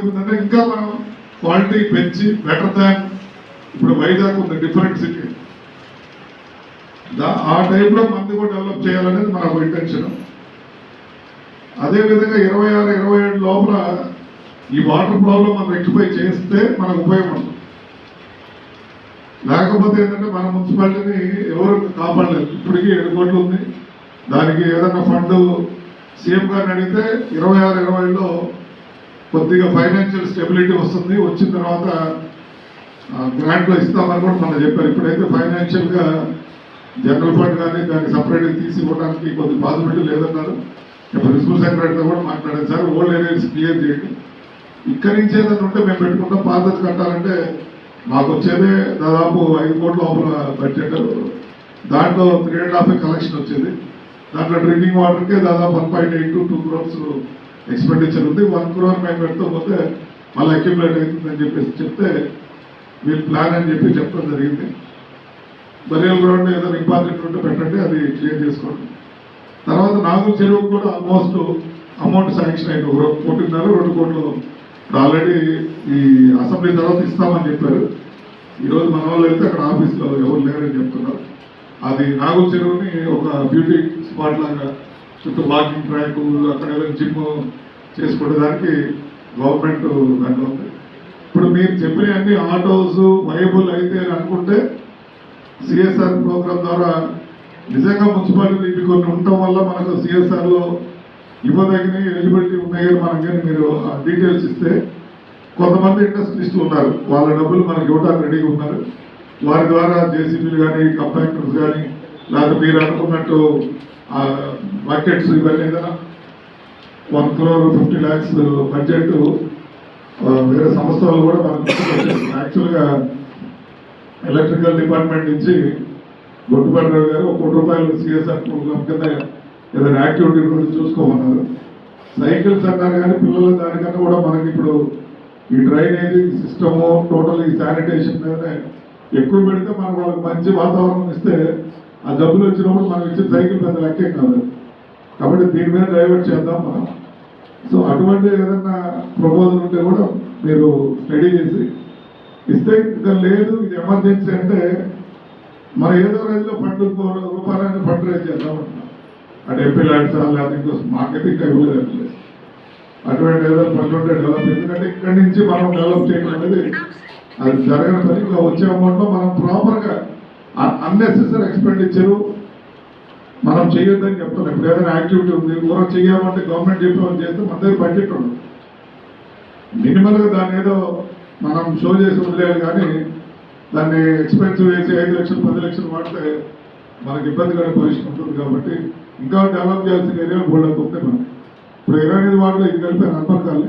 ఏమిటంటే ఇంకా మనం క్వాలిటీ పెంచి బెటర్ దాన్ ఇప్పుడు వైజాగ్ ఉంది డిఫరెంట్ సిటీ. ఆ టైంలో మంది కూడా డెవలప్ చేయాలనేది మన ఇంటెన్షన్ అదేవిధంగా ఇరవై ఆరు ఇరవై ఏడు లోపల ఈ వాటర్ ప్రాబ్లం మనం రెక్టిఫై చేస్తే మనకు ఉపయోగం లేకపోతే ఏంటంటే మన మున్సిపాలిటీని ఎవరు కాపాడలేదు. ఇప్పటికీ ఏడు కోట్లు ఉంది. దానికి ఏదైనా ఫండ్ సీఎం గారిని అడిగితే ఇరవై ఆరు ఇరవై ఏడులో కొద్దిగా ఫైనాన్షియల్ స్టెబిలిటీ వస్తుంది. వచ్చిన తర్వాత గ్రాంట్లో ఇస్తామని కూడా మనం చెప్పారు. ఇప్పుడైతే ఫైనాన్షియల్గా జనరల్ ఫండ్ కానీ దాన్ని సపరేట్గా తీసి ఇవ్వడానికి కొద్ది పాసిబిలిటీ లేదన్నారు. ప్రిన్సిపల్ సెక్రటరీతో కూడా మాట్లాడారు. సార్ ఓల్డ్ ఏరియాస్ క్లియర్ చేయండి. ఇక్కడి నుంచి ఏదైనా ఉంటే మేము పెట్టుకుంటాం. పాతది కట్టాలంటే మాకు వచ్చేదే దాదాపు ఐదు కోట్ల లోపల బడ్జెట్ దాంట్లో త్రీ అండ్ హాఫ్ కలెక్షన్ వచ్చేది. దాంట్లో డ్రింకింగ్ వాటర్కే దాదాపు one point eight two two crores expenditure ఉంది వన్ క్రోర్ మేము పెడితే పోతే మళ్ళీ అక్యుములేట్ అవుతుందని చెప్పేసి చెప్తే మీరు ప్లాన్ అని చెప్పి చెప్పడం జరిగింది. బరియల్ గ్రౌండ్ ఏదైనా ఇంపార్టెంట్ ఉంటే పెట్టండి అది క్లియర్ చేసుకోండి. తర్వాత నాగూర్ చెరువు కూడా ఆల్మోస్ట్ అమౌంట్ శాంక్షన్ అయింది. ఒక కోటిన్నర రెండు కోట్లు. ఆల్రెడీ ఈ అసెంబ్లీ తర్వాత ఇస్తామని చెప్పారు. ఈరోజు మన వాళ్ళు వెళ్తే అక్కడ ఆఫీస్లో ఎవరు లేరని చెప్తున్నారు. అది నాగూర్ చెరువుని ఒక బ్యూటీ స్పాట్ లాగా చుట్టూ వాకింగ్ ట్రాక్ అక్కడ జిమ్ చేసుకోవడానికి గవర్నమెంట్ దాంట్లో ఉంది. ఇప్పుడు మీరు చెప్పిన అన్ని ఆటోస్ వైబుల్ అయితే అని అనుకుంటే సిఎస్ఆర్ ప్రోగ్రామ్ ద్వారా నిజంగా మున్సిపాలిటీ ఇవి కొన్ని ఉండటం వల్ల మనకు సిఎస్ఆర్లో ఇవ్వదగిన ఎలిజిబిలిటీ ఉన్నాయి మనం కానీ మీరు ఆ డీటెయిల్స్ ఇస్తే కొంతమంది ఇండస్ట్రియలిస్టులు ఉన్నారు. వాళ్ళ డబ్బులు మనకి ఇవ్వడానికి రెడీగా ఉన్నారు. వారి ద్వారా జేసీబీలు కానీ కంపాక్టర్స్ కానీ లేకపోతే మీరు అనుకున్నట్టు బకెట్స్ ఇవన్నీ కదా. One crore fifty lakhs budget వేరే సంస్థలు కూడా మనకు యాక్చువల్గా ఎలక్ట్రికల్ డిపార్ట్మెంట్ నుంచి గొడ్డుపడ్డారు గారు ఒక కోటి రూపాయలు సిఎస్ఆర్ ప్రోగ్రామ్ కింద ఏదైనా యాక్టివిటీ గురించి చూసుకోమన్నారు. సైకిల్స్ అన్నారు కానీ పిల్లల దానికన్నా కూడా మనకి ఇప్పుడు ఈ డ్రైనేజ్ సిస్టము టోటల్ ఈ శానిటేషన్ మీద ఎక్కువ పెడితే మనం వాళ్ళకి మంచి వాతావరణం ఇస్తే ఆ డబ్బులు వచ్చినప్పుడు మనం ఇచ్చే సైకిల్ పెద్ద లెక్కే కాదు. కాబట్టి దీని మీద డైవర్ట్ చేద్దాం మనం. సో అటువంటి ఏదైనా ప్రపోజల్ ఉంటే కూడా మీరు స్టడీ చేసి ఇస్తే ఇంకా లేదు ఇది ఎమర్జెన్సీ అంటే మన ఏదో రైతులో ఫండ్ రూపాయలని ఫండ్ రైజ్ చేద్దాం అటు ఎంపీ ల్యాండ్స్ లేదా ఇంకో మాకైతే ఇంకా ఇవ్వలేదు అటువంటి ఏదో ఫండ్ ఉంటే డెవలప్ ఎందుకంటే ఇక్కడి నుంచి మనం డెవలప్ చేయడం అనేది అది జరగని పని. ఇంకా వచ్చే అమౌంట్లో మనం ప్రాపర్గా అన్నెసెసరీ ఎక్స్పెండిచర్ మనం చేయొద్దని చెప్తున్నాం. ఇప్పుడు ఏదైనా యాక్టివిటీ ఉంది ఊర చేయాలంటే గవర్నమెంట్ చెప్పే చేస్తే మన దగ్గర బడ్జెట్ ఉండదు. మినిమల్గా దాని ఏదో మనం షో చేసి వదిలేదు కానీ దాన్ని ఎక్స్పెన్సివ్ వేసి ఐదు లక్షలు పది లక్షలు వాడితే మనకి ఇబ్బందికర పొజిషన్ ఉంటుంది కాబట్టి ఇంకా డెవలప్ చేయాల్సిన ఏరియాలు బోల్డ్ అవుతుంది మనం. ఇప్పుడు ఇరవై ఐదు వాటిలో ఇది కలిపి అనుపరకాలి